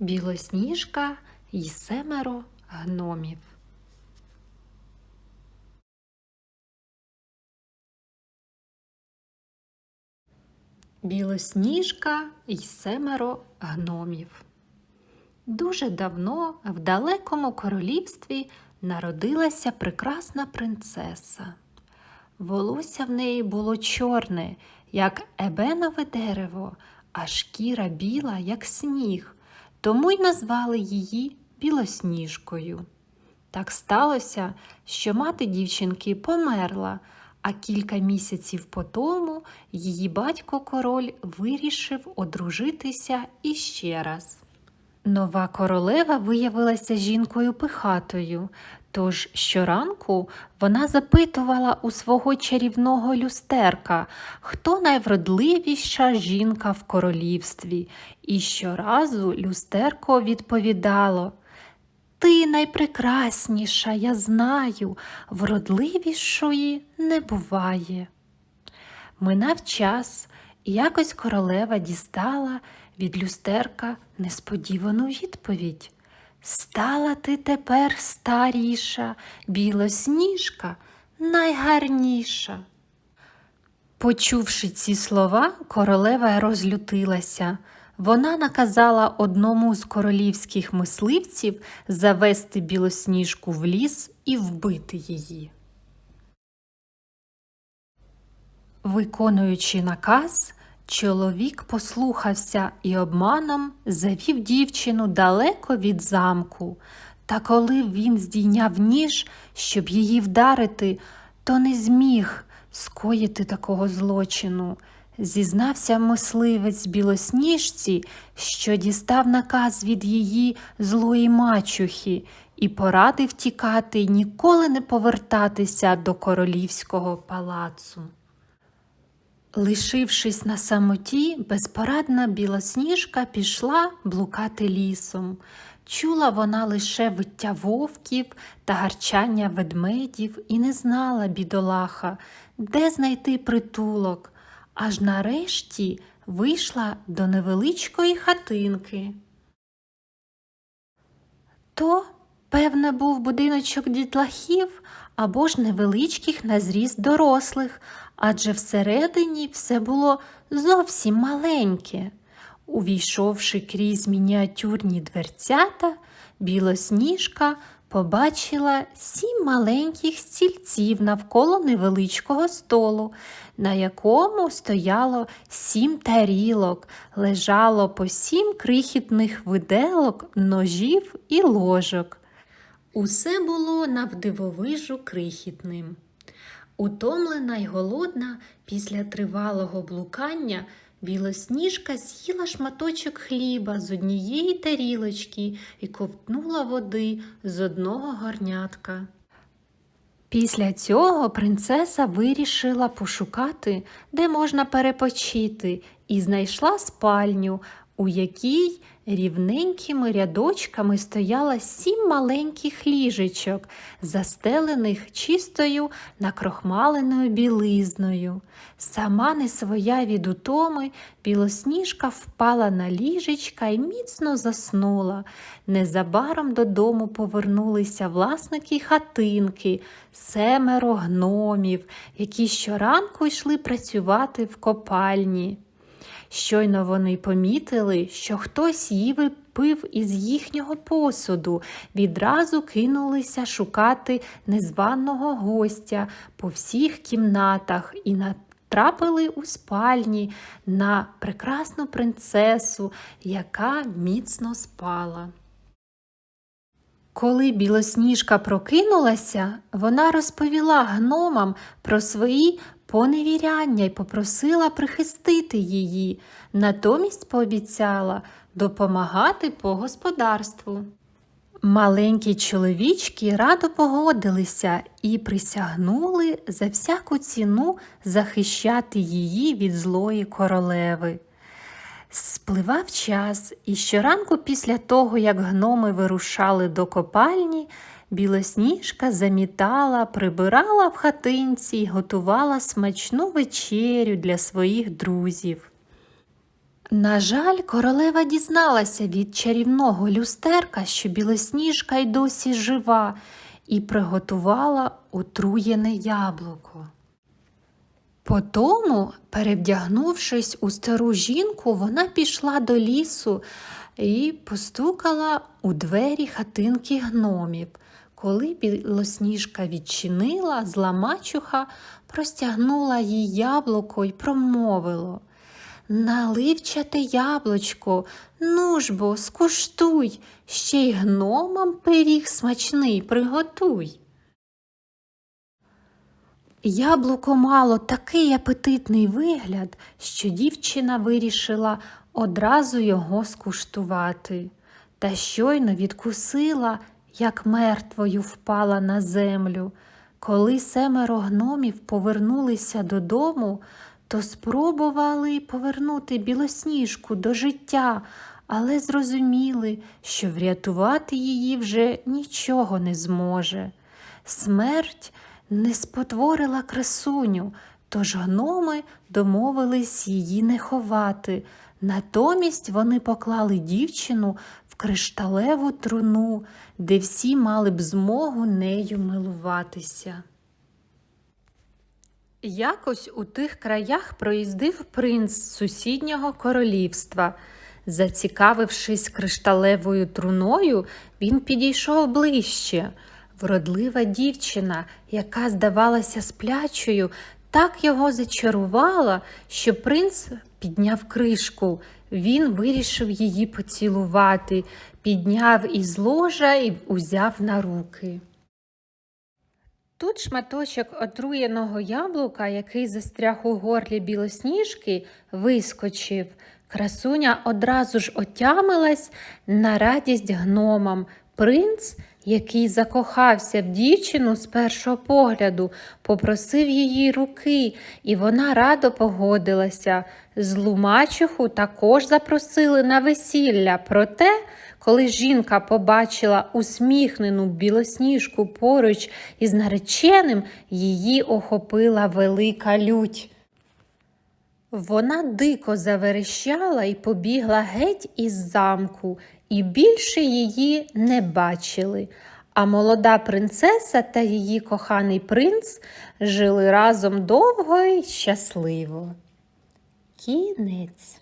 Білосніжка й семеро гномів. Білосніжка й семеро гномів. Дуже давно в далекому королівстві народилася прекрасна принцеса. Волосся в неї було чорне, як ебенове дерево, а шкіра біла, як сніг, тому й назвали її білосніжкою. Так сталося, що мати дівчинки померла, а кілька місяців по тому її батько король вирішив одружитися іще раз. Нова королева виявилася жінкою пихатою, тож щоранку вона запитувала у свого чарівного люстерка, хто найвродливіша жінка в королівстві, і щоразу люстерко відповідало Ти найпрекрасніша, я знаю, вродливішої не буває. Минав час, і якось королева дістала від люстерка несподівану відповідь. Стала ти тепер старіша, білосніжка найгарніша. Почувши ці слова, королева розлютилася. Вона наказала одному з королівських мисливців завести білосніжку в ліс і вбити її. Виконуючи наказ, чоловік послухався і обманом завів дівчину далеко від замку. Та коли він здійняв ніж, щоб її вдарити, то не зміг скоїти такого злочину. Зізнався мисливець білосніжці, що дістав наказ від її злої мачухи і порадив тікати ніколи не повертатися до королівського палацу. Лишившись на самоті, безпорадна білосніжка пішла блукати лісом. Чула вона лише виття вовків та гарчання ведмедів і не знала, бідолаха, де знайти притулок, аж нарешті вийшла до невеличкої хатинки. То, певне, був будиночок дітлахів або ж невеличких на зріст дорослих, адже всередині все було зовсім маленьке. Увійшовши крізь мініатюрні дверцята, білосніжка побачила сім маленьких стільців навколо невеличкого столу, на якому стояло сім тарілок, лежало по сім крихітних виделок, ножів і ложок. Усе було навдивовижу крихітним. Утомлена й голодна після тривалого блукання, білосніжка з'їла шматочок хліба з однієї тарілочки і ковтнула води з одного горнятка. Після цього принцеса вирішила пошукати, де можна перепочити, і знайшла спальню, у якій рівненькими рядочками стояло сім маленьких ліжечок, застелених чистою накрохмаленою білизною. Сама не своя від утоми, білосніжка впала на ліжечка і міцно заснула. Незабаром додому повернулися власники хатинки, семеро гномів, які щоранку йшли працювати в копальні. Щойно вони помітили, що хтось їв і пив із їхнього посуду, відразу кинулися шукати незваного гостя по всіх кімнатах і натрапили у спальні на прекрасну принцесу, яка міцно спала. Коли білосніжка прокинулася, вона розповіла гномам про свої поневіряння й попросила прихистити її, натомість пообіцяла допомагати по господарству. Маленькі чоловічки радо погодилися і присягнули за всяку ціну захищати її від злої королеви. Спливав час, і щоранку після того, як гноми вирушали до копальні, білосніжка замітала, прибирала в хатинці й готувала смачну вечерю для своїх друзів. На жаль, королева дізналася від чарівного люстерка, що білосніжка й досі жива, і приготувала отруєне яблуко. Потому, перевдягнувшись у стару жінку, вона пішла до лісу і постукала у двері хатинки гномів. Коли білосніжка відчинила, зла мачуха простягнула їй яблуко й промовило. Наливчате яблучко, ну ж бо, скуштуй, ще й гномам пиріг смачний приготуй. Яблуко мало такий апетитний вигляд, що дівчина вирішила одразу його скуштувати. Та щойно відкусила, як мертвою впала на землю. Коли семеро гномів повернулися додому, то спробували повернути білосніжку до життя, але зрозуміли, що врятувати її вже нічого не зможе. Смерть не спотворила красуню, тож гноми домовились її не ховати. Натомість вони поклали дівчину в кришталеву труну, де всі мали б змогу нею милуватися. Якось у тих краях проїздив принц сусіднього королівства. Зацікавившись кришталевою труною, він підійшов ближче. Вродлива дівчина, яка здавалася сплячою, так його зачарувала, що принц підняв кришку. Він вирішив її поцілувати, підняв із ложа і узяв на руки. Тут шматочок отруєного яблука, який застряг у горлі білосніжки, вискочив. Красуня одразу ж отямилась на радість гномам. Принц, який закохався в дівчину з першого погляду, попросив її руки, і вона радо погодилася. Злу мачуху також запросили на весілля. Проте, коли жінка побачила усміхнену білосніжку поруч із нареченим, її охопила велика лють. Вона дико заверещала і побігла геть із замку, і більше її не бачили. А молода принцеса та її коханий принц жили разом довго і щасливо. Кінець.